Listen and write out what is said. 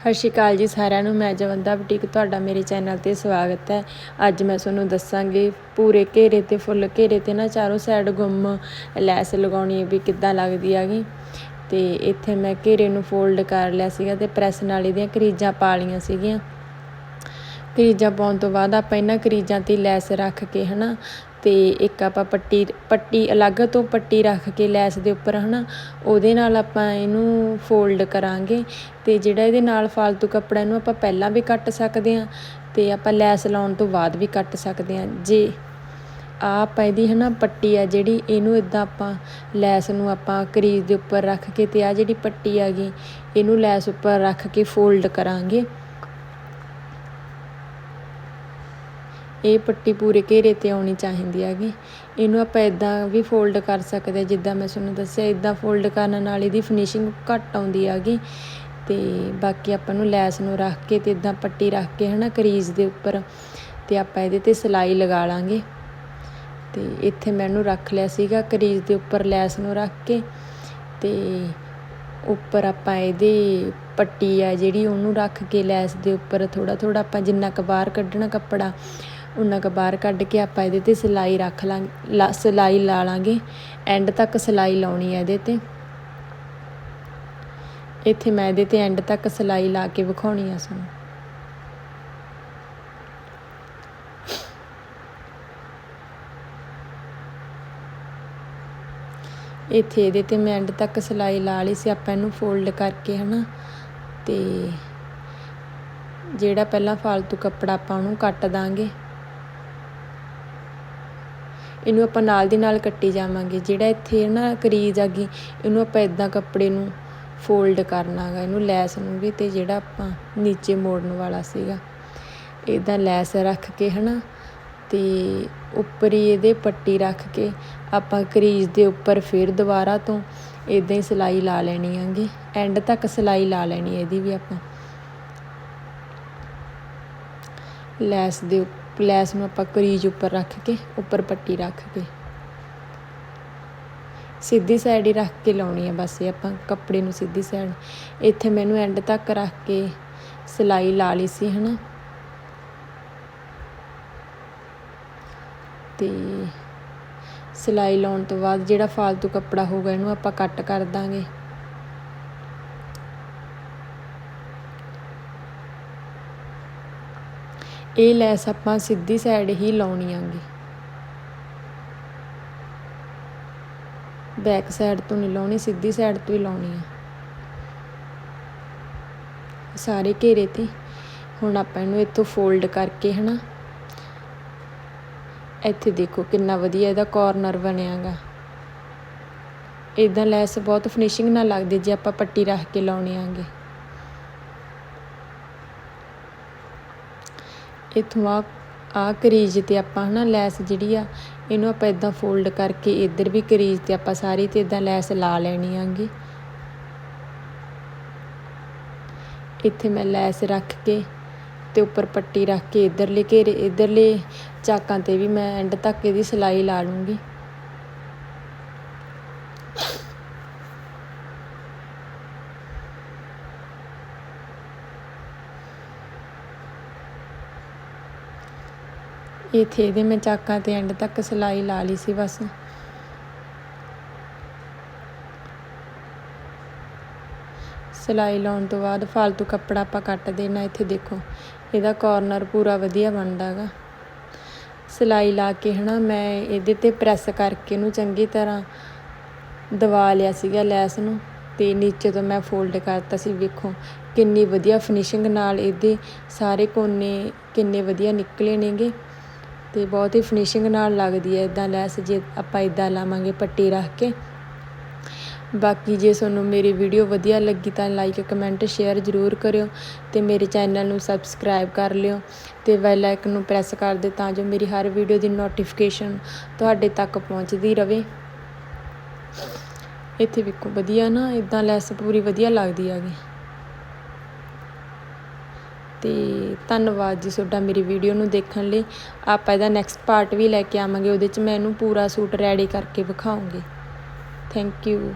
ਸਤਿ ਸ਼੍ਰੀ ਅਕਾਲ ਜੀ ਸਾਰਿਆਂ ਨੂੰ, ਮੈਂ ਜਵੰਦਾ ਬੁਟੀਕ, ਤੁਹਾਡਾ ਮੇਰੇ ਚੈਨਲ ਤੇ ਸਵਾਗਤ ਹੈ। ਅੱਜ ਮੈਂ ਤੁਹਾਨੂੰ ਦੱਸਾਂਗੀ ਪੂਰੇ ਘੇਰੇ ਤੇ, ਫੁੱਲ ਘੇਰੇ ਤੇ ਨਾ ਚਾਰੋਂ ਸਾਈਡ ਗੁੰਮ, ਲੈਸ ਲਗਾਉਣੀ ਵੀ ਕਿੱਦਾਂ ਲੱਗਦੀ ਹੈਗੀ। ਤੇ ਇੱਥੇ ਮੈਂ ਘੇਰੇ ਨੂੰ ਫੋਲਡ ਕਰ ਲਿਆ ਸੀਗਾ ਤੇ ਪ੍ਰੈਸ ਨਾਲ ਇਹਦੀਆਂ ਕਰੀਜ਼ਾਂ ਪਾ ਲਈਆਂ ਸੀਗੀਆਂ। ਕਰੀਜ਼ਾਂ ਪਾਉਣ ਤੋਂ ਬਾਅਦ ਆਪਾਂ ਇਹਨਾਂ ਕਰੀਜ਼ਾਂ ਤੇ ਲੈਸ ਰੱਖ ਕੇ ਹਨਾ ਅਤੇ ਇੱਕ ਆਪਾਂ ਪੱਟੀ ਪੱਟੀ ਅਲੱਗ ਤੋਂ ਪੱਟੀ ਰੱਖ ਕੇ ਲੈਸ ਦੇ ਉੱਪਰ ਹੈ ਨਾ ਉਹਦੇ ਨਾਲ ਆਪਾਂ ਇਹਨੂੰ ਫੋਲਡ ਕਰਾਂਗੇ ਅਤੇ ਜਿਹੜਾ ਇਹਦੇ ਨਾਲ ਫਾਲਤੂ ਕੱਪੜਾ ਇਹਨੂੰ ਆਪਾਂ ਪਹਿਲਾਂ ਵੀ ਕੱਟ ਸਕਦੇ ਹਾਂ ਅਤੇ ਆਪਾਂ ਲੈਸ ਲਾਉਣ ਤੋਂ ਬਾਅਦ ਵੀ ਕੱਟ ਸਕਦੇ ਹਾਂ। ਜੇ ਆ ਆਪਾਂ ਇਹਦੀ, ਹਨਾ, ਪੱਟੀ ਆ ਜਿਹੜੀ, ਇਹਨੂੰ ਇਦਾਂ ਆਪਾਂ ਲੈਸ ਨੂੰ ਆਪਾਂ ਕਰੀਜ਼ ਦੇ ਉੱਪਰ ਰੱਖ ਕੇ ਤੇ ਆ ਜਿਹੜੀ ਪੱਟੀ ਆ ਗਈ, ਇਹਨੂੰ ਲੈਸ ਉੱਪਰ ਰੱਖ ਕੇ ਫੋਲਡ ਕਰਾਂਗੇ। ਇਹ ਪੱਟੀ ਪੂਰੇ ਘੇਰੇ ਤੇ ਆਉਣੀ ਚਾਹੀਦੀ ਹੈਗੀ। ਇਹਨੂੰ ਆਪਾਂ ਇਦਾਂ ਵੀ ਫੋਲਡ ਕਰ ਸਕਦੇ ਜਿੱਦਾਂ ਮੈਂ ਤੁਹਾਨੂੰ ਦੱਸਿਆ ਇਦਾਂ ਫੋਲਡ ਕਰਨ ਨਾਲ ਇਹਦੀ ਫਿਨਿਸ਼ਿੰਗ ਘੱਟ ਆਉਂਦੀ ਹੈਗੀ। ਤੇ ਬਾਕੀ ਆਪਾਂ ਨੂੰ ਲੈਸ ਨੂੰ ਰੱਖ ਕੇ ਤੇ ਇਦਾਂ ਪੱਟੀ ਰੱਖ ਕੇ ਹਨਾ, ਕਰੀਜ਼ ਦੇ ਉੱਪਰ ਤੇ ਆਪਾਂ ਇਹਦੇ ਤੇ ਸਿਲਾਈ ਲਗਾ ਲਾਂਗੇ। ਤੇ ਇੱਥੇ ਮੈਂ ਇਹਨੂੰ ਰੱਖ ਲਿਆ ਸੀਗਾ, ਕਰੀਜ਼ ਦੇ ਉੱਪਰ ਲੈਸ ਨੂੰ ਰੱਖ ਕੇ। ਤੇ ਉੱਪਰ ਆਪਾਂ ਇਹਦੇ ਪੱਟੀ ਆ ਜਿਹੜੀ, ਉਹਨੂੰ ਰੱਖ ਕੇ ਲੈਸ ਦੇ ਉੱਪਰ ਥੋੜਾ ਥੋੜਾ ਆਪਾਂ ਜਿੰਨਾ ਕੁ ਬਾਹਰ ਕੱਢਣਾ ਕੱਪੜਾ ਉਹਨਾਂ ਕੁ ਬਾਹਰ ਕੱਢ ਕੇ ਆਪਾਂ ਇਹਦੇ ਤੇ ਸਿਲਾਈ ਰੱਖ ਲਾਂਗੇ, ਲਾ, ਸਿਲਾਈ ਲਾ ਲਾਂਗੇ। ਐਂਡ ਤੱਕ ਸਿਲਾਈ ਲਾਉਣੀ ਹੈ ਇਹਦੇ ਤੇ। ਇੱਥੇ ਮੈਂ ਇਹਦੇ ਤੇ ਐਂਡ ਤੱਕ ਸਿਲਾਈ ਲਾ ਕੇ ਵਿਖਾਉਣੀ ਆ ਸਾਨੂੰ ਇੱਥੇ ਇਹਦੇ ਤੇ ਮੈਂ ਐਂਡ ਤੱਕ ਸਿਲਾਈ ਲਾ ਲਈ ਸੀ, ਆਪਾਂ ਇਹਨੂੰ ਫੋਲਡ ਕਰਕੇ ਹਨਾ। ਤੇ ਜਿਹੜਾ ਪਹਿਲਾਂ ਫालतू ਕੱਪੜਾ ਆਪਾਂ ਉਹਨੂੰ ਕੱਟ ਦਾਂਗੇ। ਇਹਨੂੰ ਆਪਾਂ ਨਾਲ ਦੀ ਨਾਲ ਕੱਟੀ ਜਾਵਾਂਗੇ। ਜਿਹੜਾ ਇੱਥੇ ਨਾ ਕਰੀਜ਼ ਆ ਗਈ, ਇਹਨੂੰ ਆਪਾਂ ਇਦਾਂ ਕੱਪੜੇ ਨੂੰ ਫੋਲਡ ਕਰਨਾ ਗਾ ਇਹਨੂੰ ਲੈਸ ਨੂੰ ਵੀ ਤੇ ਜਿਹੜਾ ਆਪਾਂ ਨੀਚੇ ਮੋੜਨ ਵਾਲਾ ਸੀਗਾ ਇਦਾਂ ਲੈਸ ਰੱਖ ਕੇ ਹਨਾ, ਤੇ ਉੱਪਰ ਹੀ ਇਹਦੇ ਪੱਟੀ ਰੱਖ ਕੇ ਆਪਾਂ ਕਰੀਜ਼ ਦੇ ਉੱਪਰ ਫਿਰ ਦੁਬਾਰਾ ਤੋਂ ਇਦਾਂ ਹੀ ਸਿਲਾਈ ਲਾ ਲੈਣੀ ਆਂਗੀ। ਐਂਡ ਤੱਕ ਸਿਲਾਈ ਲਾ ਲੈਣੀ ਇਹਦੀ ਵੀ ਆਪਾਂ। ਲੈਸ ਦੇ ਉੱਪਰ ਲੈਸ ਨੂੰ ਆਪਾਂ ਕਰੀਜ਼ ਉੱਪਰ ਰੱਖ ਕੇ, ਉੱਪਰ ਪੱਟੀ ਰੱਖ ਕੇ। ਸਿੱਧੀ ਸਾਈਡ ਹੀ ਰੱਖ ਕੇ ਲਾਉਣੀ ਆ ਬਸ, ਇਹ ਆਪਾਂ ਕੱਪੜੇ ਨੂੰ ਸਿੱਧੀ ਸਾਈਡ ਇੱਥੇ ਮੈਨੂੰ ਐਂਡ ਤੱਕ ਰੱਖ ਕੇ ਸਿਲਾਈ ਲਾ ਲਈ ਸੀ, ਹਨਾ। ਤੇ ਸਿਲਾਈ ਲਾਉਣ ਤੋਂ ਬਾਅਦ ਜਿਹੜਾ ਫालतू ਕੱਪੜਾ ਹੋਊਗਾ, ਇਹਨੂੰ ਆਪਾਂ ਕੱਟ ਕਰ ਦਾਂਗੇ। ਇਹ ਲੈਸ ਆਪਾਂ ਸਿੱਧੀ ਸਾਈਡ ਹੀ ਲਾਉਣੀ ਆਂਗੀ। ਬੈਕ ਸਾਈਡ ਤੋਂ ਨਹੀਂ ਲਾਉਣੀ, ਸਿੱਧੀ ਸਾਈਡ ਤੋਂ ਹੀ ਲਾਉਣੀ ਆ। ਸਾਰੇ ਘੇਰੇ ਤੇ। ਹੁਣ ਆਪਾਂ ਇਹਨੂੰ ਇੱਥੋਂ ਫੋਲਡ ਕਰਕੇ ਹਨਾ। ਇੱਥੇ ਦੇਖੋ ਕਿੰਨਾ ਵਧੀਆ ਇਹਦਾ ਕਾਰਨਰ ਬਣਿਆਗਾ। ਇਦਾਂ ਲੈਸ ਬਹੁਤ ਫਿਨਿਸ਼ਿੰਗ ਨਾਲ ਲੱਗਦੀ ਜੇ ਆਪਾਂ ਪੱਟੀ ਰੱਖ ਕੇ ਲਾਉਣੀ ਆਂਗੇ। ਇੱਥੋਂ ਆ ਆ ਕਰੀਜ਼ ਤੇ ਆਪਾਂ ਹਨਾ ਲੈਸ ਜਿਹੜੀ ਆ, ਇਹਨੂੰ ਆਪਾਂ ਇਦਾਂ ਫੋਲਡ ਕਰਕੇ ਇੱਧਰ ਵੀ ਕਰੀਜ਼ ਤੇ ਆਪਾਂ ਸਾਰੀ ਤੇ ਇਦਾਂ ਲੈਸ ਲਾ ਲੈਣੀ ਆਂਗੀ। ਇੱਥੇ ਮੈਂ ਲੈਸ ਰੱਖ ਕੇ ਤੇ ਉੱਪਰ ਪੱਟੀ ਰੱਖ ਕੇ ਇਧਰਲੇ ਘੇਰੇ, ਇਧਰਲੇ ਚਾਕਾਂ ਤੇ ਵੀ ਮੈਂ ਐਂਡ ਤੱਕ ਇਹਦੀ ਸਿਲਾਈ ਲਾ ਲੂੰਗੀ। ਇੱਥੇ ਇਹਦੇ ਮੈਂ ਚਾਕਾਂ ਤੇ ਐਂਡ ਤੱਕ ਸਿਲਾਈ ਲਾ ਲਈ ਸੀ ਬਸ। ਸਿਲਾਈ ਲਾਉਣ ਤੋਂ ਬਾਅਦ ਫालतू ਕੱਪੜਾ ਆਪਾਂ ਕੱਟ ਦੇਣਾ ਇੱਥੇ ਦੇਖੋ, ਇਹਦਾ ਕਾਰਨਰ ਪੂਰਾ ਵਧੀਆ ਬਣਦਾਗਾ ਸਿਲਾਈ ਲਾ ਕੇ ਹਨਾ ਮੈਂ ਇਹਦੇ ਤੇ ਪ੍ਰੈਸ ਕਰਕੇ ਇਹਨੂੰ ਚੰਗੀ ਤਰ੍ਹਾਂ ਦਬਾ ਲਿਆ ਸੀਗਾ ਲੈਸ ਨੂੰ ਤੇ ਨੀਚੇ ਤੋਂ ਮੈਂ ਫੋਲਡ ਕਰਤਾ ਸੀ, ਵੇਖੋ ਕਿੰਨੀ ਵਧੀਆ ਫਿਨਿਸ਼ਿੰਗ ਨਾਲ ਇਹਦੇ ਸਾਰੇ ਕੋਨੇ ਕਿੰਨੇ ਵਧੀਆ ਨਿਕਲੇ ਨੇਗੇ। ਤੇ ਬਹੁਤ ਹੀ ਫਿਨਿਸ਼ਿੰਗ ਨਾਲ ਲੱਗਦੀ ਹੈ ਇਦਾਂ ਲੈਸ ਜੇ ਆਪਾਂ ਇਦਾਂ ਲਾਵਾਂਗੇ ਪੱਟੀ ਰੱਖ ਕੇ। ਬਾਕੀ ਜੇ ਤੁਹਾਨੂੰ ਮੇਰੀ ਵੀਡੀਓ ਵਧੀਆ ਲੱਗੀ ਤਾਂ ਲਾਈਕ ਕਮੈਂਟ ਸ਼ੇਅਰ ਜ਼ਰੂਰ ਕਰਿਓ ਤੇ ਮੇਰੇ ਚੈਨਲ ਨੂੰ ਸਬਸਕ੍ਰਾਈਬ ਕਰ ਲਿਓ ਤੇ ਬੈਲ ਆਈਕਨ ਨੂੰ ਪ੍ਰੈਸ ਕਰ ਦਿਓ ਤਾਂ ਜੋ ਮੇਰੀ ਹਰ ਵੀਡੀਓ ਦੀ ਨੋਟੀਫਿਕੇਸ਼ਨ ਤੁਹਾਡੇ ਤੱਕ ਪਹੁੰਚਦੀ ਰਹੇ ਇੱਥੇ ਵੇਖੋ ਵਧੀਆ ਨਾ ਇਦਾਂ ਲੈਸ ਪੂਰੀ ਵਧੀਆ ਲੱਗਦੀ ਆਗੀ ਤੇ ਧੰਨਵਾਦ ਜੀ ਤੁਹਾਡਾ ਮੇਰੀ ਵੀਡੀਓ ਨੂੰ ਦੇਖਣ ਲਈ। ਆਪਾਂ ਇਹਦਾ ਨੈਕਸਟ ਪਾਰਟ ਵੀ ਲੈ ਕੇ ਆਵਾਂਗੇ, ਉਹਦੇ 'ਚ ਮੈਂ ਇਹਨੂੰ ਪੂਰਾ ਸੂਟ ਰੈਡੀ ਕਰਕੇ ਵਿਖਾਉਂਗੀ। Thank you